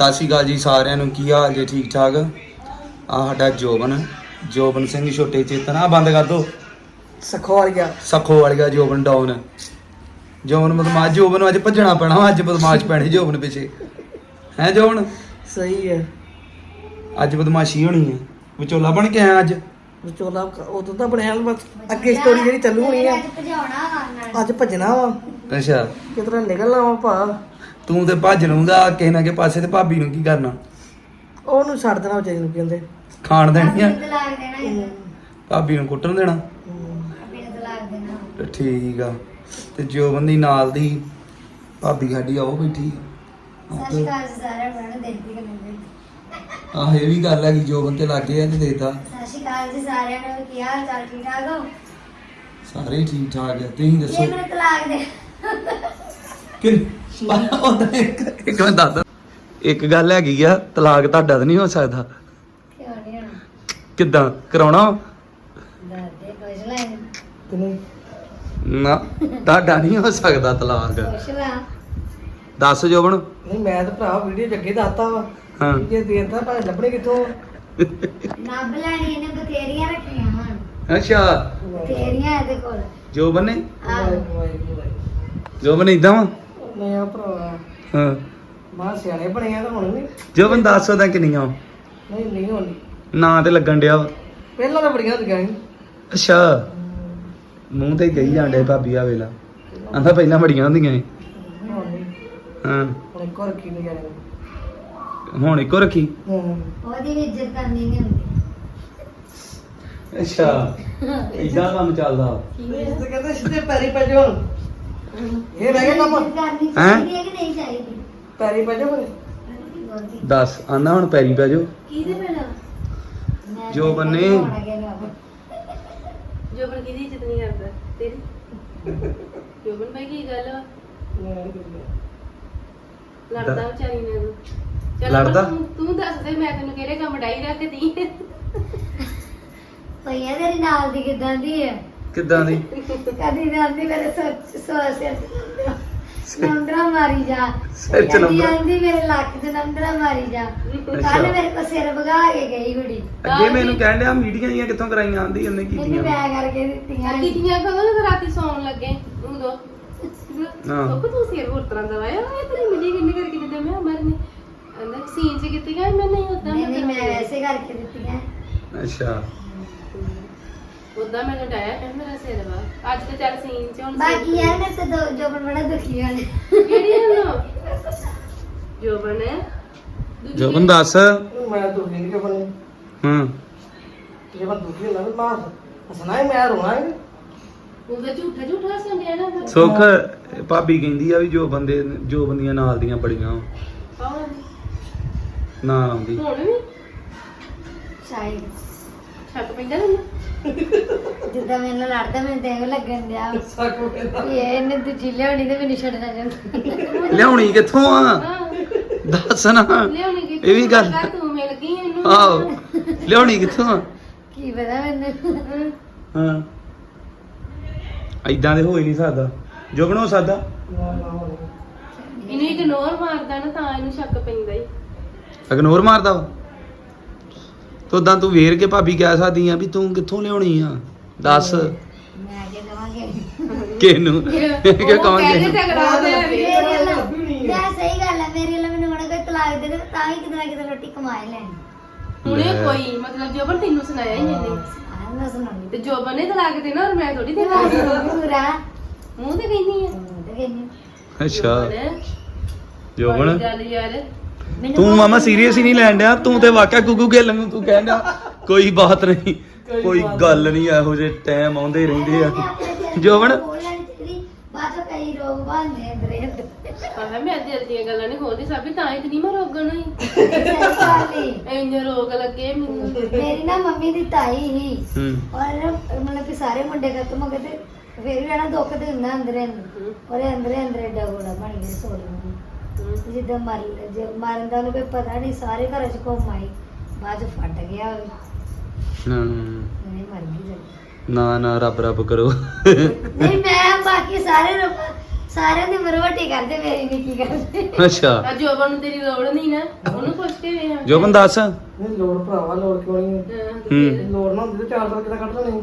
ਸਤਿ ਸ਼੍ਰੀ ਅਕਾਲ ਜੀ ਸਾਰਿਆਂ ਨੂੰ ਕੀ ਹਾਲ ਜੀ ਠੀਕ ਠਾਕ? ਆ ਸਾਡਾ ਜੋਬਨ ਜੋਬਨ ਸਿੰਘ ਛੋਟੇ ਚੇਤਨ ਆ ਬੰਦ ਕਰ ਦੋ। ਸਖੋਲ ਗਿਆ ਸਖੋ ਵਾਲੀਆ ਜੋਬਨ ਡਾਊਨ ਜੋਬਨ ਬਦਮਾਸ਼ ਜੋਬਨ ਨੂੰ ਅੱਜ ਭੱਜਣਾ ਪੈਣਾ ਅੱਜ ਬਦਮਾਸ਼ ਪੈਣੇ ਜੋਬਨ ਪਿੱਛੇ। ਹੈ ਜੋਬਨ? ਸਹੀ ਹੈ। ਅੱਜ ਬਦਮਾਸ਼ੀ ਹੋਣੀ ਹੈ। ਵਿਚੋਲਾ ਬਣ ਕੇ ਆਇਆ ਅੱਜ। ਵਿਚੋਲਾ ਉਦੋਂ ਤਾਂ ਬਣਿਆ ਬਸ ਅੱਗੇ ਸਟੋਰੀ ਜਿਹੜੀ ਚੱਲੂ ਹੋਣੀ ਆ ਅੱਜ ਭੱਜਣਾ ਵਾ। ਅੱਛਾ। ਕਿਤਨਾ ਨਿਕਲਣਾ ਵਾ ਭਾ। ਤੂੰ ਤੇ ਭੱਜ ਲੂੰਗਾ ਕਿਸੇ ਨਾ ਕਿਸੇ ਪਾਸੇ ਤੇ ਭਾਬੀ ਨੂੰ ਕੀ ਕਰਨਾ? ਉਹਨੂੰ ਛੱਡ ਦੇਣਾ ਵਿਚਾਰੀ ਨੂੰ ਕਹਿੰਦੇ। ਖਾਣ ਦੇਣੀ ਆ? ਤਲਾਕ ਦੇਣਾ ਹੈ ਭਾਬੀ ਨੂੰ ਕੁੱਟਣ ਦੇਣਾ? ਆਪਣੇ ਤਲਾਕ ਦੇਣਾ। ਤੇ ਠੀਕ ਆ। ਤੇ ਜੋਬਨ ਦੀ ਨਾਲ ਦੀ ਭਾਬੀ ਸਾਡੀ ਆ ਉਹ ਬੈਠੀ ਸਤਿ ਸ਼੍ਰੀ ਅਕਾਲ ਜੀ ਸਾਰਿਆਂ ਨੂੰ ਬਣਾ ਦੇਖਦੀ ਕਿ ਨਹੀਂ ਆਹ ਇਹ ਵੀ ਗੱਲ ਹੈਗੀ ਜੋਬਨ ਤੇ ਲੱਗੇ ਆ ਤੇ ਦੇਤਾ। ਸਤਿ ਸ਼੍ਰੀ ਅਕਾਲ ਜੀ ਸਾਰਿਆਂ ਨੂੰ ਕੀ ਹਾਲ ਚਾਲ ਠੀਕ ਠਾਕ ਹੋ? ਸਾਰੇ ਹੀ ਠੀਕ ਠਾਕ ਆ ਤੁਸੀਂ ਜੇ ਦੱਸੋ ਮੈਨੂੰ ਤਲਾਕ ਦੇ ਕਿ ਉਹਦਾ ਇੱਕ ਇੱਕ ਮੈਂ ਦੱਸਦਾ ਇੱਕ ਗੱਲ ਹੈਗੀ ਆ ਤਲਾਕ ਤੁਹਾਡਾ ਤਾਂ ਨਹੀਂ ਹੋ ਸਕਦਾ। ਕਿਉਂ ਨਹੀਂ ਹੋਣਾ? ਕਿੱਦਾਂ? ਕਰਾਉਣਾ? ਪੁੱਛ ਲੈ। ਨਾ ਤੁਹਾਡਾ ਨਹੀਂ ਹੋ ਸਕਦਾ ਤਲਾਕ। ਪੁੱਛ ਲੈ। ਦੱਸ ਜੋਬਨ। ਨਹੀਂ ਮੈਂ ਤਾਂ ਭਰਾ ਵੀਡੀਓ ਜੱਗੇ ਦੱਸਤਾ ਵਾ। ਹਾਂ। ਜੇ ਦੇਤਾ ਭਾਵੇਂ ਲੱਭਣੇ ਕਿੱਥੋਂ ਨੱਬ ਲੈਣੀ ਇਹਨੇ ਬਥੇਰੀਆਂ ਰੱਖੀਆਂ ਹਨ। ਅੱਛਾ। ਬਥੇਰੀਆਂ ਇਹਦੇ ਕੋਲ। ਜੋਬਨ ਨੇ? ਆਹੋ। ਜੋਬਨ ਇਦਾਂ ਵਾ? ਨਹੀਂ ਆ ਭਰਾ। ਹਾਂ। ਮਾਂ ਸਿਆਣੇ ਬਣੇ ਆ ਤਾਂ ਹੁਣ ਨਹੀਂ ਜੋਬਨ ਦੱਸ ਉਹਦਾ ਕਿੰਨੀਆਂ? ਨਹੀਂ ਨਹੀਂ ਹੋਣੀ ਨਾਂ ਤੇ ਲੱਗਣ ਡਿਆ ਵਾ। ਪਹਿਲਾਂ ਤਾਂ ਬੜੀਆਂ ਹੁੰਦੀਆਂ ਸੀ। ਅੱਛਾ। ਮੂੰਹ ਤੇ ਗਈ ਜਾਂਦੇ ਭਾਬੀ ਆ ਵੇਲਾ। ਆਂਦਾ ਪਹਿਲਾਂ ਬੜੀਆਂ ਹੁੰਦੀਆਂ ਸੀ। ਹੁਣ ਨਹੀਂ। ਹਾਂ। ਹੁਣ ਇੱਕ ਹੋਰ ਰੱਖੀ ਨਹੀਂ ਜਾਣੇ ਹੁਣ ਇੱਕੋ ਰੱਖੀ? ਹੂੰ। ਉਹਦੀ ਵੀ ਇੱਜ਼ਤ ਕਰਨੀ ਨਹੀਂ ਹੁੰਦੀ। ਅੱਛਾ। ਇਦਾਂ ਕੰਮ ਚੱਲਦਾ। ਇਸ ਤੇ ਕਹਿੰਦੇ ਸਿੱਧੇ ਪੈਰੀ ਪੈ ਜਾਓ। ਹੁਣ। ਇਹ ਰਹਿ ਗਿਆ ਕੰਮ ਹੈਂ? ਚਾਹੀਦੀ ਹੈ ਕਿ ਨਹੀਂ ਚਾਹੀਦੀ ਪੈਰੀ ਪੈ ਜਾਓ ਫਿਰ। ਦੱਸ ਆਂਦਾ ਹੁਣ ਪੈਰੀ ਪੈ ਜਾਓ ਕਿਹਦੇ ਪਹਿਲਾਂ ਜੋ ਬੰਨੇ। ਜੋਬਨ ਕਿਹਦੀ ਇੱਜ਼ਤ ਨਹੀਂ ਕਰਦਾ ਤੇਰੀ ਜੋਬਨ ਭਾਈ ਕੀ ਗੱਲ ਵਾ ਲੜਦਾ ਵਿਚਾਰੀ ਨਾਲ ਤੂੰ। ਚੱਲ ਲੜਦਾ? ਤੂੰ ਤੂੰ ਦੱਸ ਦੇ ਮੈਂ ਤੈਨੂੰ ਕਿਹੜੇ ਕੰਮ ਡਾਈ ਰੱਖਦੀ ਭਈਆ ਤੇਰੀ ਨਾਲ ਦੀ ਕਿਦਾਂ ਦੀ ਹੈ ਕਿੱਦਾਂ ਦੀ? ਕਦੀ ਜਾਂਦੀ ਮੇਰੇ ਸੋਚ ਸੋਚ ਨੰਦਰਾ ਮਾਰੀ ਜਾ। ਸਿਰ ਚ ਨੰਬਰ। ਜਾਂਦੀ ਮੇਰੇ ਲੱਕ ਤੇ ਨੰਦਰਾ ਮਾਰੀ ਜਾ। ਕੱਲ ਮੇਰੇ ਕੋ ਸਿਰ ਵਗਾ ਕੇ ਗਈ ਕੁੜੀ। ਅੱਗੇ ਮੈਨੂੰ ਕਹਿਣ ਡਿਆ ਮੀਡੀਆਂ ਜੀਆਂ ਕਿੱਥੋਂ ਕਰਾਈਆਂ ਆਂਦੀ ਉਹਨੇ ਮੈਨੂੰ ਕੀਤੀਆਂ। ਮੈਂ ਕਰਕੇ ਦਿੱਤੀਆਂ। ਕੀਤੀਆਂ ਕਦੋਂ ਰਾਤੀ ਸੌਣ ਲੱਗੇ। ਉਦੋਂ। ਹਾਂ। ਤੂੰ ਸਿਰ ਹੋਰ ਤਰ੍ਹਾਂ ਦਾ ਵਾਇਆ ਇਹ ਤੇਰੀ ਮਿਲੀ ਕਿੰਨੀ ਕਰਕੇ ਦਿੱਤੇ ਮੈਂ ਮਰਨੇ। ਅੰਦਰ ਸੀਨ ਚ ਕੀਤੀਆਂ ਮੈਂ ਨਹੀਂ ਉਦਾਂ ਨਹੀਂ ਨਹੀਂ ਮੈਂ ਵੈਸੇ ਕਰਕੇ ਦਿੱਤੀਆਂ। ਅੱਛਾ। ਉਦਾਂ ਮੈਨੂੰ ਡਾਇਆ ਕਹਿ ਮੇਰਾ ਸਿਰ ਵਾ। ਅੱਜ ਤੇ ਚੱਲ ਸੀਨ ਚ ਹੁਣ ਬਾਕੀ ਯਾਰ ਮੈਂ ਤੇ ਦੋ ਜੋ ਬੜਾ ਦੁਖੀ ਹੋਣੇ ਕਿਹੜੀ ਹਲੋ ਜੋਬਨ? ਜੋਬਨ ਦੱਸ। ਮੈਂ ਦੁਖੀ ਨਹੀਂ ਬਣੇ ਹਾਂ। ਜੇ ਮੈਂ ਦੁਖੀ ਹੁੰਦਾ ਮਾਂ ਹਸਣਾ ਹੀ ਮੈਂ ਰੋਣਾ ਹੀ ਉਹਦਾ ਝੂਠਾ ਝੂਠਾ ਨਾ। ਸੁੱਖ ਭਾਬੀ ਕਹਿੰਦੀ ਆ ਵੀ ਜੋ ਬੰਦੇ ਜੋ ਬੰਦੀਆਂ ਨਾਲ ਦੀਆਂ ਬੜੀਆਂ। ਵਾਂ। ਕੌਣ? ਨਾ ਆਉਂਦੀ। ਹੁਣ ਵੀ? ਸ਼ਾਇਦ। ਛੱਕ ਪੈਂਦਾ ਮੈਨੂੰ ਜਿੱਦਾਂ ਮੇਰੇ ਨਾਲ ਲੜਦਾ ਮੈਨੂੰ ਤੇ ਐਵੇਂ ਲੱਗਣ ਦਿਆ। ਸੱਕ ਪੈਂਦਾ। ਵੀ ਇਹ ਇਹਨੇ ਦੂਜੀ ਲਿਆਉਣੀ ਤੇ ਮੈਨੂੰ ਛੱਡਣਾ ਚਾਹੁੰਦਾ। ਲਿਆਉਣੀ ਕਿੱਥੋਂ ਆ? ਹਾਂ ਦੱਸ ਨਾ। ਲਿਆਉਣੀ ਕਿ ਇਹ ਵੀ ਗੱਲ ਤੂੰ ਮਿਲ ਗਈ ਇਹਨੂੰ। ਆਹੋ। ਲਿਆਉਣੀ ਕਿੱਥੋਂ ਆ? ਕੀ ਪਤਾ ਮੈਨੂੰ। ਹਾਂ। ਐਦਾਂ ਦੇ ਹੋ ਹੀ ਨਹੀਂ ਸਕਦਾ। ਜੋਬਨ ਹੋ ਸਕਦਾ ਇਹਨੂੰ ਇਗਨੋਰ ਮਾਰਦਾ ਨਾ ਤਾਂ ਇਹਨੂੰ ਸ਼ੱਕ ਪੈਂਦਾ ਹੀ। ਇਗਨੋਰ ਮਾਰਦਾ ਵਾ ਤੋਦਾਂ ਤੂੰ ਵੇਰ ਕੇ ਭਾਬੀ ਕਹਿ ਸਕਦੀ ਆ ਵੀ ਤੂੰ ਕਿੱਥੋਂ ਲਿਆਉਣੀ ਆ? ਦੱਸ। ਮੈਂ ਕੀ ਕਵਾਂਗੇ ਕਿਹਨੂੰ ਵੀ ਨਹੀਂ ਹੈ। ਯਾਰ ਸਹੀ ਗੱਲ ਹੈ ਮੇਰੇ ਵੱਲ ਮੈਨੂੰ ਹੁਣ ਕੋਈ ਤਲਾਕ ਦੇ ਦੇ ਤਾਂ ਹੀ ਕਿਤੇ ਨਾ ਕਿਤੇ ਰੋਟੀ ਕਮਾਏ ਲੈਣੀ। ਹੁਣੇ। ਕੋਈ ਮਤਲਬ ਜੋਬਨ ਤੈਨੂੰ ਸੁਣਾਇਆ ਹੀ ਇਹਨੇ। ਆਹ ਮੈਂ ਸੁਣਾਉਂਗੀ ਤੇ ਜੋਬਨ ਨੇ ਤਲਾਕ ਦੇਣਾ ਔਰ ਮੈਂ ਥੋੜੀ ਤੇ ਦੇਣਾ? ਪੂਰਾ ਮੂੰਹ ਤੇ ਕਹਿੰਦੀ ਆ। ਤੇ ਕਹਿੰਦੀ ਅੱਛਾ। ਜੋਬਨ ਜੋਬਨ? ਗੱਲ ਯਾਰ। ਤੂੰ ਮਾਮਾ ਸੀਰੀਅਸ ਹੀ ਨਹੀਂ ਲੈਣ ਡਿਆ? ਤੂੰ ਤੇ ਵਾਕਿਆ ਗੁੱਗੂ ਗਿੱਲ ਨੂੰ ਤੂੰ ਕਹਿਣ ਡਿਆ ਕੋਈ ਬਾਤ ਨਹੀਂ ਕੋਈ ਗੱਲ ਨਹੀਂ ਇਹੋ ਜਿਹੇ ਟਾਈਮ ਆਉਂਦੇ ਰਹਿੰਦੇ ਆ। ਬਾਅਦ ਚੋਂ ਕਈ ਰੋਗ ਬਣਦੇ ਅੰਦਰੇ ਅੰਦਰ। ਆਹ ਮੈਂ ਦਿਲ ਦੀਆਂ ਗੱਲਾਂ ਨਹੀਂ ਖੋਲਦੀ ਸਾਬੀ ਤਾਂ ਹੀ ਤੇ ਨਹੀਂ ਮੈਂ ਰੋਗਣ ਹੋਈ ਸਹੀ ਗੱਲ ਈ। ਇੰਨੇ ਰੋਗ ਲੱਗੇ ਮੈਨੂੰ। ਮੇਰੀ ਨਾ ਮੰਮੀ ਦੀ ਤਾਈ ਹੀ ਹੂੰ। ਔਰ ਮਤਲਬ ਕਿ ਸਾਰੇ ਮੁੰਡੇ ਖਤਮ ਹੋ ਗਏ ਤੇ ਫਿਰ ਵੀ ਨਾ ਦੁੱਖ ਤੇ ਹੁੰਦਾ ਅੰਦਰੇ ਅੰਦਰ। ਔਰ ਅੰਦਰੇ ਅੰਦਰੇ ਡਗੋੜਾ ਬਣ ਗਿਆ ਨੂੰ ਜਿੱਦਾਂ ਮਰ ਜੇ ਮਰਨ ਦਾ ਉਹਨੂੰ ਕੋਈ ਪਤਾ ਨਹੀਂ ਸਾਰੇ ਘਰਾਂ ਚ ਘੁੰਮ ਆਈ। ਬਾਅਦ ਚ ਫਟ ਗਿਆ ਉਹ। ਹਾਂ। ਨਹੀਂ ਮਰ ਗਈ ਜਦ ਨਾ ਨਾ ਰੱਬ ਰੱਬ ਕਰੋ। ਨਹੀਂ ਮੈਂ ਬਾਕੀ ਸਾਰੇ ਲੋਕ ਸਾਰਿਆਂ ਦੀ ਮਰਵਟੀ ਕਰਦੇ ਮੇਰੀ ਨਹੀਂ ਕੀ ਕਰਦੇ ਅੱਛਾ। ਆ ਜੋਬਨ ਨੂੰ ਤੇਰੀ ਲੋੜ ਨਹੀਂ ਨਾ। ਉਹਨੂੰ ਪੁੱਛ ਕੇ ਵੇਖ। ਜੋਬਨ ਦੱਸ। ਨਹੀਂ ਲੋੜ ਭਰਾਵਾ ਲੋੜ ਕਿਉਂ ਨਹੀਂ? ਹਾਂ, ਹੂੰ ਲੋੜ ਨਾ ਹੁੰਦੀ ਤੇ ਚਾਰ ਸਾਲ ਕਿਦਾਂ ਕੱਢ ਲੈਣੀ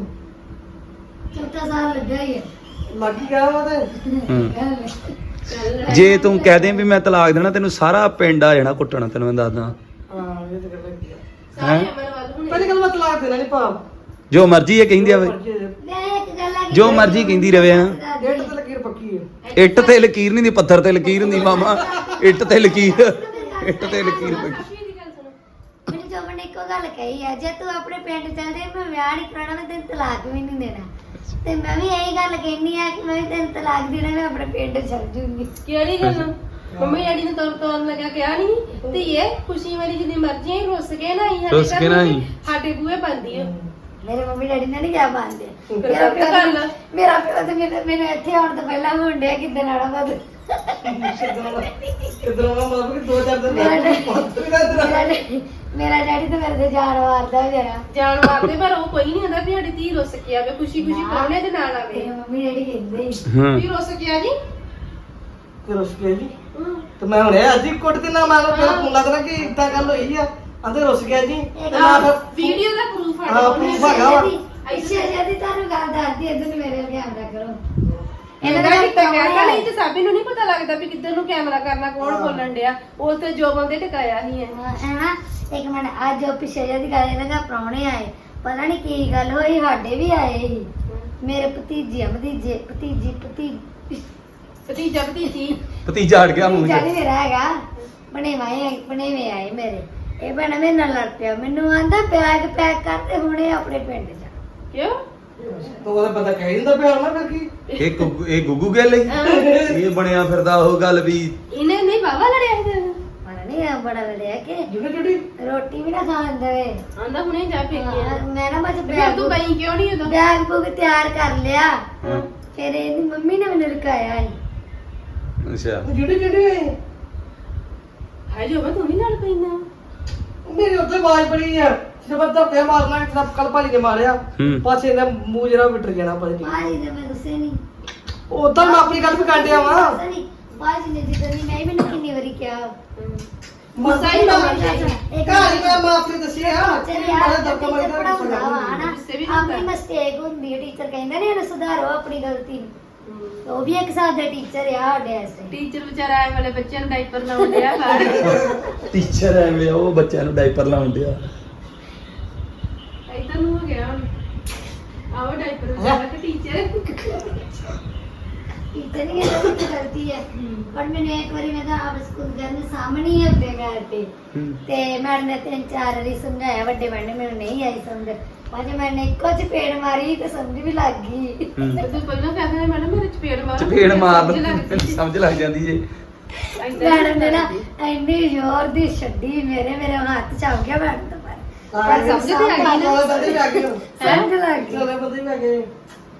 ਚੌਥਾ ਸਾਲ ਲੱਗਾ ਹੀ ਹੈ ਲੱਗ ਹੀ ਗਿਆ ਵਾ ਤੇ। ਹੂੰ ਚੱਲ ਜੇ ਤੂੰ ਕਹਿ ਦੇ ਵੀ ਮੈਂ ਤਲਾਕ ਦੇਣਾ ਤੈਨੂੰ ਸਾਰਾ ਪਿੰਡ ਆ ਜਾਣਾ ਕੁੱਟਣਾ ਤੈਨੂੰ ਮੈਂ ਦੱਸਦਾ। ਹਾਂ ਇਹ ਤੇ ਗੱਲ ਹੈਗੀ ਆ। ਸਾਰੇ ਅਮਰ ਵੱਲ ਹੁਣੇ। ਪਹਿਲੀ ਗੱਲ ਮੈਂ ਤਲਾਕ ਦੇਣਾ ਨਹੀਂ ਭਾਵ। ਜੋ ਮਰਜ਼ੀ ਇਹ ਕਹਿੰਦੀ ਆ ਵੇ ਮਰਜ਼ੀ ਹੈ। ਮੈਂ ਇੱਕ ਗੱਲ ਆ ਜੋ ਮਰਜ਼ੀ ਕਹਿੰਦੀ ਰਵੇ ਨਾ ਡੇਢ ਤੇ ਲਕੀਰ ਪੱਕੀ ਹੈ ਇੱਟ ਤੇ ਲਕੀਰ ਨਹੀਂ ਦੀ ਪੱਥਰ ਤੇ ਲਕੀਰ ਹੁੰਦੀ ਮਾਮਾ। ਇੱਟ ਤੇ ਲਕੀਰ। ਇੱਟ ਤੇ ਲਕੀਰ ਪਈ ਖੁਸ਼ੀ ਦੀ ਗੱਲ ਸੁਣੋ ਮੈਨੂੰ ਜੋ ਨੇ ਇੱਕੋ ਗੱਲ ਕਹੀ ਹੈ ਜੇ ਤੂੰ ਆਪਣੇ ਪਿੰਡ ਚੱਲ ਮੈਂ ਵਿਆਹ ਨਹੀਂ ਕਰਾਉਣਾ ਮੈਂ ਤੈਨੂੰ ਤਲਾਕ ਵੀ ਨਹੀਂ ਦੇਣਾ। ਤੇ ਮੈਂ ਵੀ ਇਹੀ ਗੱਲ ਕਹਿਨੀ ਆ ਕਿ ਮੈਂ ਵੀ ਤੈਨੂੰ ਤਲਾਕ ਦੇਣਾ ਮੈਂ ਆਪਣੇ ਪਿੰਡ ਚੱਲ ਜੂੰਗੀ। ਕਿਹੜੀ ਗੱਲ? ਮੰਮੀ ਡੈਡੀ ਨੇ ਤੋਰ ਤੋਰ ਲਗਾ ਕਿਹਾ ਨਹੀਂ ਤੇ ਇਹ ਖੁਸ਼ੀ ਮੇਰੀ ਜਿੰਨੀ ਮਰਜ਼ੀ ਹੈ ਰੁੱਸ ਕੇ ਨਾ ਹੀ ਰੁੱਸ ਕੇ ਨਾ ਆਈ। ਸਾਡੇ ਬੂਹੇ ਬੰਦੀ ਹੈ ਮੇਰੇ ਮੰਮੀ ਡੈਡੀ ਨੇ ਨਹੀਂ ਕਿਹਾ ਫਿਰ ਮੇਰਾ ਪਿਓ। ਮੇਰਾ ਪਿਓ ਤੇ ਮੈਨੂੰ ਮੈਨੂੰ ਇੱਥੇ ਆਉਣ ਤੋਂ ਪਹਿਲਾਂ ਮੁੰਡੇ ਕਿੱਦਣ ਆਣਾ ਬਦ ਕਿਦਾਂ ਦਾ ਮਤਲਬ ਕਿ ਦੋ ਚਾਰ ਦਿਨ ਮੇਰਾ ਨਾ ਆ। ਮੇਰਾ ਡੈਡੀ- ਮੇਰਾ ਤਾਂ ਮੇਰੇ ਤੇ ਜਾਨ ਮਾਰਦਾ ਜਰਾ। ਜਾਣ ਵਾਸਤੇ ਪਰ ਉਹ ਕੋਈ ਨਹੀਂ ਹੁੰਦਾ ਵੀ ਸਾਡੀ ਧੀ ਰੁੱਸ ਕੇ ਆਵੇ ਖੁਸ਼ੀ ਖੁਸ਼ੀ ਪ੍ਰਾਹੁਣੇ ਦੇ ਨਾਲ ਆਵੇ। ਤੇਰੇ ਮੰਮੀ ਡੈਡੀ ਕਹਿੰਦੇ। ਹਾਂ। ਵੀ ਰੁੱਸ ਕੇ ਆ ਜੀ। ਤੇ ਰੁੱਸ ਗਿਆ ਜੀ? ਤੇ ਮੈਂ ਹੁਣੇ ਅੱਜ ਹੀ ਕੁੱਟ ਦਿਨਾ ਮੈਂ ਤਾਂ ਪਹਿਲਾਂ ਫੋਨ ਲਾ ਦੇਣਾ ਕਿ ਇਦਾਂ ਗੱਲ ਹੋਈ ਆ। ਅੰਦਰ ਰੁੱਸ ਗਿਆ ਜੀ। ਤੇ ਫਿਰ ਵੀਡੀਓ ਦਾ ਪ੍ਰੂਫ ਹਾਂ, proof ਹੈਗਾ ਵਾ। ਅੱਛਾ ਜਦੀ ਤੁਹਾਨੂੰ ਗੱਲ ਦੱਸਦੀ ਇਧਰ ਮੇਰੇ ਕੈਮਰਾ ਕਰੋ। ਇਹਨਾਂ ਇਹਨਾਂ ਦਾ ਦਾ ਕੀਤਾ ਕੌਣ ਕਹਿੰਦਾ ਹੈ? ਨਹੀਂ ਤੇ ਸਾਬੀ ਨੂੰ ਨਹੀਂ ਪਤਾ ਲੱਗਦਾ ਵੀ ਕਿੱਧਰ ਨੂੰ ਕੈਮਰਾ ਕਰਨਾ ਕੌਣ ਬੋਲਣ ਡਿਆ। ਉਹ ਤੇ ਜੋ ਬੰਦੇ ਟਿਕਾਇਆ ਹੀ ਹੈ। ਹੈ ਨਾ ਇੱਕ ਮਿੰਟ ਅੱਜ ਉਹ ਪਿੱਛੇ ਜਿਹੀ ਗੱਲ ਇਹਨਾਂ ਦਾ ਪ੍ਰਾਹੁਣੇ ਆਏ। ਪਤਾ ਨਹੀਂ ਕੀ ਗੱਲ ਹੋਈ ਸਾਡੇ ਵੀ ਆਏ ਸੀ। ਮੇਰੇ ਭਤੀਜੇ ਭਤੀਜੇ ਭਤੀਜੀ ਭਤੀਜੀ ਭਤੀਜਾ ਭਤੀਜੀ। ਭਤੀਜਾ ਅੜ ਗਿਆ ਮੂੰਹ ਭਤੀਜਾ ਨੀ 'ਚ ਮੇਰਾ ਹੈਗਾ। ਬਣੇ ਵਾਏ ਬਣੇ ਵੇ ਆਏ ਮੇਰੇ। ਇਹ ਭੈਣ ਮੇਰੇ ਨਾਲ ਲੜ ਪਿਆ। ਮੈਨੂੰ ਆਂਦਾ ਬੈਗ ਪੈਕ ਕਰ ਤੇ ਹੁਣੇ ਆਪਣੇ ਪਿੰਡ ਜਾ। ਕਿਉਂ? ਤੂੰ ਉਹਦਾ ਬੰਦਾ ਕਹਿ ਦਿੰਦਾ ਪਿਆ ਨਾ ਫਿਰ ਕੀ? ਇਹ ਗੁੱਗੂ ਇਹ ਗੁੱਗੂ ਗੱਲ ਹੈ ਇਹ ਬਣਿਆ ਫਿਰਦਾ ਉਹ ਗੱਲ ਵੀ। ਇਹਨੇ ਨਹੀਂ ਬਾਬਾ ਲੜਿਆ ਸੀ ਹੁਣ ਨਹੀਂ ਆ ਬੜਾ ਲੜਿਆ ਕਿ? ਜਿਹੜੇ ਜਿਹੜੀ ਰੋਟੀ ਵੀ ਨਾ ਖਾਣ ਦੇਵੇ ਆਂਦਾ ਹੁਣੇ ਜਾ ਫੇਕੀ ਹਾਂ, ਮੈਂ ਨਾ ਬਸ ਫਿਰ ਬੈਗ ਤੂੰ ਗਈ ਕਿਉਂ ਨਹੀਂ ਉਦੋਂ? ਬੈਗ ਬੁੱਕ ਤਿਆਰ ਕਰ ਲਿਆ। ਹਾਂ। ਫਿਰ ਇਹਦੀ ਮੰਮੀ ਨੇ ਮੈਨੂੰ ਰੁਕਾਇਆ ਸੀ। ਅੱਛਾ। ਜਿਹੜੀ ਜਿਹੜੀ ਹਾਏ ਜੋ ਤੂੰ ਵੀ ਲੜ ਪੈਂਦਾ। ਮੇਰੀ ਉੱਥੇ ਆਵਾਜ਼ ਬੜੀ ਆ। ਜਬਰ ਧੱਕੇ ਮਾਰਨਾ ਕਿ ਸਭ ਕੱਲ ਭਾਜੀ ਨੇ ਮਾਰਿਆ। ਹੂੰ। ਪਾਸੇ ਇਹਦਾ ਮੂੰਹ ਜਰਾ ਵਿਟਰ ਜਾਣਾ ਨਹੀਂ ਬਾਜੀ ਨੇ ਮੈਂ ਦੱਸੇ ਨਹੀਂ। ਉਦਾਂ ਮੈਂ ਆਪਣੀ ਗੱਲ ਵੀ ਕਾਂਡਿਆ ਵਾ। ਬਾਜੀ ਨੇ ਜਿੱਦਾਂ ਦੀ ਮੈਂ ਮੈਨੂੰ ਕਿੰਨੀ ਵਾਰੀ ਕਿਹਾ। ਗੁੱਸਾ ਹੀ ਮਾਰ ਹੀ ਮੈਂ ਮਾਫੀ ਦੱਸੀ ਆ। ਚਲ ਮਾਰੇ ਯਾਰ ਧੱਕਾ ਮਾਰੀ ਟੀਚਰ ਪੜਾਉਂਦਾ ਵਾ ਹਨਾ? ਗੁੱਸੇ ਵੀ ਹੁੰਦਾ। ਆਪਣੀ ਮਿਸਟੇਕ ਹੁੰਦੀ ਹੈ ਟੀਚਰ ਕਹਿੰਦਾ ਨੇ ਇਹਨੂੰ ਸੁਧਾਰੋ ਆਪਣੀ ਗਲਤੀ ਨੂੰ। ਤੇ ਉਹ ਵੀ ਇੱਕ ਸਾਥ ਦੇ ਟੀਚਰ ਆ ਸਾਡੇ ਐਸੇ ਟੀਚਰ ਵਿਚਾਰਾ ਆਏ ਵਾਲੇ ਬੱਚਿਆਂ ਨੂੰ ਡਾਈਪਰ ਲਾਉਣ ਡਿਆ ਬਾਹਰ ਟੀਚਰ ਐਵੇਂ ਉਹ ਬੱਚਿਆਂ ਨੂੰ ਡਾਈਪਰ ਲਾਉਣ ਡਿਆ। ਇੱਧਰ ਨੂੰ ਹੋ ਗਿਆ ਹੁਣ। ਆਓ ਡਾਈਪਰ ਵਿਚਾਰਾ ਤੇ ਟੀਚਰ ਟੀਚਰ ਨਹੀਂ ਕਹਿੰਦਾ ਕਿ ਗਲਤੀ ਹੈ। ਪਰ ਮੈਨੂੰ ਇੱਕ ਵਾਰੀ ਮੈਂ ਤਾਂ ਆਪ ਸਕੂਲ ਦੇ ਸਾਹਮਣੇ ਹੀ ਹੁੰਦੇ ਘਰ ਤੇ। ਹੂੰ। ਤੇ ਮੈਡਮ ਨੇ ਤਿੰਨ ਚਾਰ ਵਾਰੀ ਸਮਝਾਇਆ ਵੱਡੇ ਮੈਡਮ ਨੇ ਮੈਨੂੰ ਨਹੀਂ ਆਈ ਸਮਝ। ਬਾਅਦ ਮੈਂ ਨੇ ਇੱਕੋ ਚਪੇੜ ਮਾਰੀ ਤੇ ਸਮਝ ਵੀ ਲੱਗ ਗਈ। ਹੂੰ। ਤੂੰ ਪਹਿਲਾਂ ਕਹਿੰਦਾ ਮੇਰੇ ਮੇਰੇ ਚਪੇੜ ਮਾਰ ਚਪੇੜ ਮਾਰ ਸਮਝ ਲਓ ਲੱਗ ਗਈ। ਸਮਝ ਲੱਗ ਜਾਂਦੀ ਮੈਡਮ ਨੇ ਨਾ ਇੰਨੀ ਜ਼ੋਰ ਦੀ ਛੱਡੀ ਮੇਰੇ ਮੇਰੇ ਹੱਥ ਚ ਆ ਗਿਆ ਮੈਡਮ ਪਰ ਸਮਝ ਤੇ ਆ ਗਈ ਨਾ। ਚੌਦਾਂ ਬੰਦੇ ਵੀ ਆ। ਗਏ ਹੁਣ। ਸਮਝ ਲੱਗ ਗਈ ਚੌਦਾਂ ਬੰਦੇ ਵੀ ਆ ਗਏ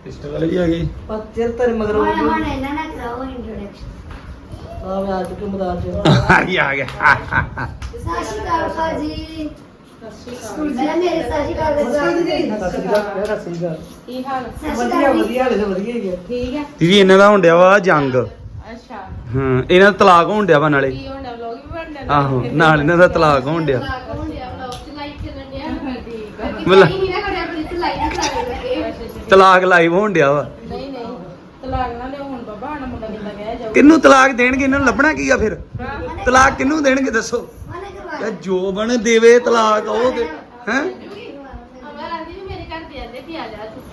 ਪਿਸਟਲ ਵਾਲੇ ਵੀ ਆ ਗਏ ਪਰ ਚਿਰ ਤੇਰੇ ਮਗਰ ਹੋ ਹੁਣ ਹੁਣ ਗਈ ਇਹਨਾਂ ਨਾਲ ਕਰਾਓ ਇੰਟਰੋਡਕਸ਼ਨ ਆ ਮੈਂ ਆ ਚੁੱਕੇ ਮੈਦਾਨ ਚ ਆ ਗਿਆ ਆ ਗਿਆ ਸਤਿ ਸ਼੍ਰੀ ਅਕਾਲ ਭਾਜੀ ਪਹਿਲਾਂ ਮੇਰੇ ਸਤਿ ਸ਼੍ਰੀ ਅਕਾਲ ਦੇ ਜਵਾਬ ਦੇ ਸਤਿ ਸ੍ਰੀ ਅਕਾਲ ਸਤਿ ਸ੍ਰੀ ਅਕਾਲ ਕੀ ਹਾਲ? ਸਤਿ ਸ਼੍ਰੀ ਵਧੀਆ ਅਕਾਲ ਜੀ। ਵਧੀਆ ਹਾਲੇ ਤਾਂ ਵਧੀਆ ਹੀ ਹੈ ਠੀਕ ਹੈ ਦੀਦੀ ਇਹਨਾਂ ਦਾ ਹੁੰਦਿਆ ਵਾ ਜੰਗ। ਅੱਛਾ। ਹਾਂ ਇਹਨਾਂ ਦਾ ਤਲਾਕ ਹੋਣ ਡਿਆ ਵਾ ਨਾਲੇ। ਕੀ ਹੋਣਾ ਵਲੌਗ ਵੀ ਬਣ ਜਾਣਾ ਆਹੋ ਨਾਲ ਇਹਨਾਂ ਦਾ ਤਲਾਕ ਹੋਣ ਡਿਆ ਤਲਾਕ ਹੋਣ ਡਿਆ ਵਲੌਗ ਚ ਲਾਈਕ ਚੱਲਣ ਡਿਆ ਠੀਕ ਹੈ ਮਤਲਬ- ਨਹੀਂ ਨਾ ਕਰਿਆ ਪਰ ਇੱਥੇ ਲਾਈਕ ਕਰਾ ਦੇ ਤਲਾਕ ਲਾਈਵ ਹੋਣ ਡਿਆ ਵਾ। ਨਹੀਂ ਨਹੀਂ ਤਲਾਕ ਨਾ ਲਿਓ ਹੁਣ ਬਾਬਾ ਹਣਾ ਮੁੰਡਾ ਕਿੱਦਾਂ ਗਿਆ ਜਾਊ ਕਿੰਨੂੰ ਤਲਾਕ ਦੇਣਗੇ ਇਹਨਾਂ ਨੂੰ ਲੱਭਣਾ ਕੀ ਆ ਫਿਰ? ਤਲਾਕ ਕਿੰਨੂੰ ਦੇਣਗੇ ਦੱਸੋ? ਯਾ ਜੋ ਬਣ ਦੇਵੇ ਤਲਾਕ ਉਹ ਦੇ ਹੈ? ਅਮਰ ਆਂਦੀ ਵੀ ਮੇਰੇ ਘਰ ਦੇ ਆਂਦੇ ਵੀ ਆ ਜਾ ਤੂੰ।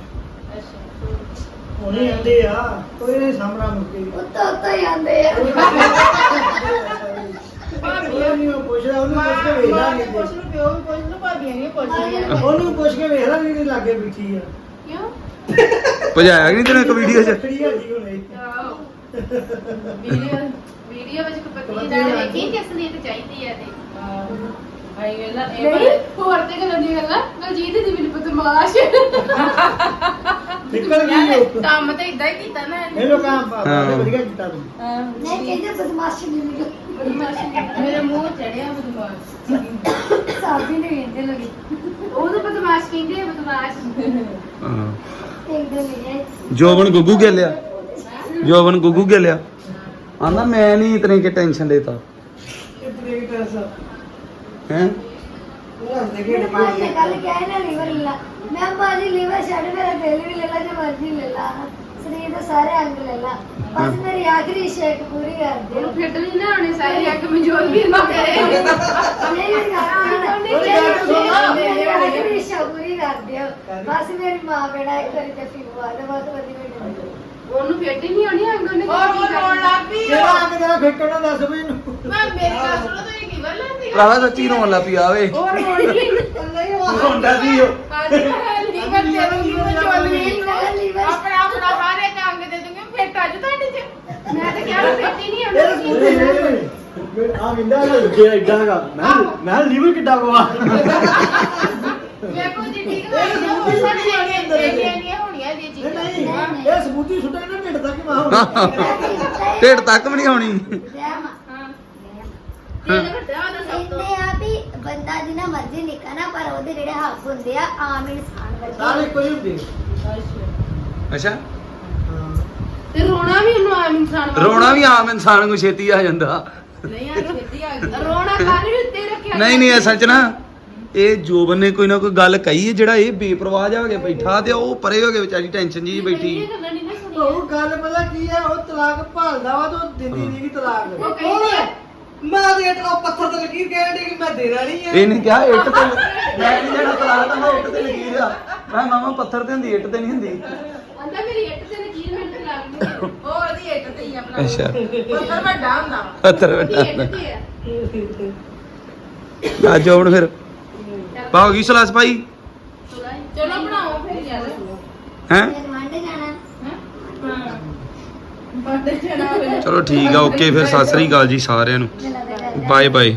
ਅੱਛਾ। ਹੁਣੇ ਆਂਦੇ ਆ ਕੋਈ ਨਹੀਂ ਸਾਹਮਣਾ ਮੁੱਕੇ ਉੱਤੋਂ ਉੱਤੋਂ ਹੀ ਆਉਂਦੇ ਆ। ਉਹ ਨਹੀਂ ਪੁੱਛਦਾ ਉਹਨੂੰ ਪੁੱਛ ਕੇ ਵੇਖ ਲਾਂਗੇ ਪੁੱਛ ਲਓ ਪਿਓ ਵੀ ਪੁੱਛ ਲਓ ਭਾਬੀਆਂ ਵੀ ਪੁੱਛ ਲਈਆਂ ਉਹਨੂੰ ਪੁੱਛ ਕੇ ਵੇਖ ਲਾਂਗੇ ਜਿਹੜੀ ਲਾਗੇ ਬਿਠੀ ਆ। ਕਿਉਂ? ਭਜਾਇਆ ਕਿ ਨਹੀਂ ਤੈਨੂੰ ਇੱਕ ਵੀਡੀਓ 'ਚ? ਵੀਡੀਓ ਵੀਡੀਓ ਵਿੱਚ ਕੋਈ ਜਾਣ ਵੇਖੀ ਕਿ ਅਸਲੀਅਤ ਚਾਹੀਦੀ ਹੈ ਤੇ ਆਈ ਵੇਲਾ ਇਹ ਨਹੀਂ। ਹੋਰ ਤੇ ਗੱਲਾਂ ਦੀ ਗੱਲਾਂ ਬਲਜੀਤ ਦੀ ਮੈਨੂੰ ਬਦਮਾਸ਼ ਨਿਕਲ ਗਈ ਯਾਰ, ਉਹ ਕੰਮ ਤਾਂ ਇਦਾਂ ਹੀ ਕੀਤਾ ਨਾ ਇਹਨੇ। ਇਹ ਲੋਕਾਂ ਹਾਂ। ਬਾਬਾ ਵਧੀਆ ਕੀਤਾ ਤੂੰ। ਨਹੀਂ ਕਹਿੰਦੇ ਬਦਮਾਸ਼ੀ ਨਹੀਂ ਮਿਲੂ ਬਦਮਾਸ਼ ਮੇਰੇ ਮੂੰਹ ਚੜਿਆ ਬਦਮਾਸ਼। ਸਾਬੀ ਨੇ ਕਹਿੰਦੇ ਲੋਕੀ ਉਹ ਤਾਂ ਬਦਮਾਸ਼ ਕਹਿੰਦੇ ਆ ਬਦਮਾਸ਼। ਹਾਂ। ਇੱਕ ਦਿਨ ਮਿਲਿਆ ਜੋਬਨ ਗੁੱਗੂ ਗਿਆ ਲਿਆ ਜੋਬਨ ਗੁੱਗੂ ਗਿਆ ਆਂਦਾ ਮੈਂ ਨਹੀਂ ਇਤਨੇ ਕਿ ਟੈਨਸ਼ਨ ਦੇਤਾ। ਹੈ? ਉਹ ਹੱਸਦੇ ਮੇਰੇ ਖੇਡ ਭਾਈ ਨੇ ਪਾ ਕੱਲ ਕਿਹਾ ਹੈ ਨਾ ਲੀਵਰ ਲੈ। ਲਾ ਮੈਂ ਬਾਜੀ ਲੀਵਰ ਛੱਡ ਮੇਰਾ ਦਿਲ ਵੀ ਲੈ ਲਾ ਜੋ ਮਰਜ਼ੀ ਲੈ ਲਾ। ਸਰੀਰ ਦੇ ਸਾਰੇ ਅੰਗ ਲੈ ਲਾ। ਬਸ ਮੇਰੀ ਆਖਰੀ ਸ਼ੇਕ ਪੂਰੀ ਕਰ ਦਿਓ। ਉਹ ਫਿੱਟ ਨਹੀਂ ਨਾ ਹੋਣੀ ਸਾਰੀ ਅੱਗ ਮਨਜੋਰ ਵੀ ਨਾ ਕਰੇ। ਮੇਰੀ ਆਖਰੀ ਸ਼ੇਕ ਪੂਰੀ ਕਰ ਦਿਓ। ਬਸ ਮੇਰੀ ਮਾਂ ਬੇੜਾ ਇੱਕ ਵਾਰੀ ਜੱਫੀ ਪਵਾ ਦੇ ਬਸ ਵਧੀਆ ਮੈਨੂੰ ਉਹਨੂੰ ਫਿੱਟ ਹੀ ਨਹੀਂ ਹੋਣੀ ਅੱਗ ਉਹਨੇ ਲੱਗ ਪਈ ਜਿਹੜਾ ਅੰਗ ਤੇਰਾ ਫੇਕਣਾ ਦੱਸ ਮੈਨੂੰ ਮੈਂ ਮੇਰੀ ਗੱਲ ਸੁਣੋ ਤੁਸੀਂ ਕੀ ਗੱਲ ਭਰਾਵਾ ਸੱਚੀ ਰੋਣ ਲੱਗ ਪਈ ਆਵੇ। ਉਹ ਰੋਣੀ ਉਹ ਰੋਂਦਾ ਸੀ ਉਹ ਅੱਜ ਲੀਵਰ ਦੇ ਦੂੰਗੀ ਮੈਂ ਚੋਲੀ ਲੀਵਰ ਆਪਣਾ ਆਪਣਾ ਸਾਰੇ ਅੰਗ ਦੇ ਦੂੰਗੀ। ਫਿੱਟ ਅੱਜ ਤੁਹਾਡੇ ਚ। ਮੈਂ ਤਾਂ ਕਿਹਾ ਫਿੱਟ ਹੀ ਨਹੀਂ ਹੋਣੀ ਆ ਵਿੰਦਾ ਨਾ ਜੇ ਐਡਾ ਹੈਗਾ। ਮੈਂ ਮੈਂ ਲੀਵਰ ਕਿੱਡਾ ਗਵਾ ਵੇਖੋ ਜੀ ਠੀਕ ਨਾ ਉਹ ਸਾਡੇ ਜਿਹੜੀਆਂ ਜਿਹੜੀਆਂ ਹੋਣੀਆਂ ਜੀ ਨਹੀਂ ਇਹ ਸਬੂਤੀ ਸੁੱਟੇ ਨਾ ਢਿੱਡ ਤੱਕ ਮੈਂ ਹੁਣ ਢਿੱਡ ਤੱਕ ਵੀ ਨਹੀਂ ਹੋਣੀ। ਬੰਦਾ ਜਿੰਨਾ ਮਰਜ਼ੀ ਨਿੱਕਾ ਨਾ ਪਰ ਉਹਦੇ ਜਿਹੜੇ ਹੱਥ ਹੁੰਦੇ ਆ ਆਮ ਇਨਸਾਨ ਸਾਰੇ ਵਰਗੇ ਕੋਈ ਹੁੰਦੇ ਅੱਛਾ। ਤੇ ਰੋਣਾ ਵੀ ਉਹਨੂੰ ਆਮ ਇਨਸਾਨ ਵਾਂਗੂ। ਰੋਣਾ ਵੀ ਆਮ ਇਨਸਾਨ ਨੂੰ ਛੇਤੀ ਆ ਜਾਂਦਾ। ਨਹੀਂ ਆ ਛੇਤੀ ਆ ਗਈ ਰੋਣਾ ਕਾਹਦੇ ਵੀ ਉੱਤੇ ਰੱਖਿਆ ਨਹੀਂ ਨਹੀਂ ਅਸਲ ਚ ਨਾ ਇਹ ਜੋਬਨ ਨੇ ਕੋਈ ਨਾ ਕੋਈ ਗੱਲ ਕਹੀ ਹੈ ਜਿਹੜਾ ਇਹ ਬੇਪਰਵਾਹ ਜਾ ਹੋ ਕੇ ਬੈਠਾ ਤੇ ਉਹ ਪਰੇ ਹੋ ਕੇ ਵਿਚਾਰੀ ਟੈਨਸ਼ਨ ਜੀ ਬੈਠੀ। ਉਹ ਗੱਲ ਪਤਾ ਕੀ ਹੈ ਉਹ ਤਲਾਕ ਭਾਲਦਾ ਵਾ ਤੇ ਉਹ ਦਿੰਦੀ ਨਹੀਂ ਤਲਾਕ। ਉਹ ਕਹਿੰਦੀ ਆ ਮੈਂ ਤੇ ਉਹ ਪੱਥਰ ਤੇ ਲਕੀਰ ਕਹਿਣ ਦੀ ਕਿ ਮੈਂ ਦੇਣਾ ਨਹੀਂ ਹੈ ਇਹਨੇ ਕਿਹਾ ਇੱਟ ਤੇ ਮੈਂ ਨਹੀਂ ਜਿਹੜਾ ਤਲਾਕ ਤਾਂ ਮੈਂ ਇੱਟ ਤੇ ਲਕੀਰ ਆ। ਮੈਂ ਮਾਮਾ ਪੱਥਰ ਤੇ ਹੁੰਦੀ ਇੱਟ ਤੇ ਨਹੀਂ ਹੁੰਦੀ। ਆਂਦਾ ਮੇਰੀ ਇੱਟ ਤੇ ਲਕੀਰ ਮੈਨੂੰ ਤੇ ਲੱਗ ਗਈ ਉਹ ਉਹਦੀ ਇੱਟ ਤੇ ਹੀ ਆਪਣਾ ਅੱਛਾ। ਪੱਥਰ ਵੱਡਾ ਹੁੰਦਾ। ਪੱਥਰ ਵੱਡਾ ਇੱਟ ਤੇ ਆ। ਆ ਜੋਬਨ ਫਿਰ। ਪਾਓ ਗਈ ਸਲਾਸ ਭਾਈ ਚਲੋ ਬਣਾਓ ਫਿਰ ਯਾਰ। ਹੈ ਫਿਰ ਵਾਂਡੇ ਜਾਣਾ ਬਾਡੇ ਚੜਾ ਹੋਵੇ ਚਲੋ ਠੀਕ ਆ ਓਕੇ ਫਿਰ ਸਤਿ ਸ੍ਰੀ ਅਕਾਲ ਜੀ ਸਾਰਿਆਂ ਨੂੰ। Bye bye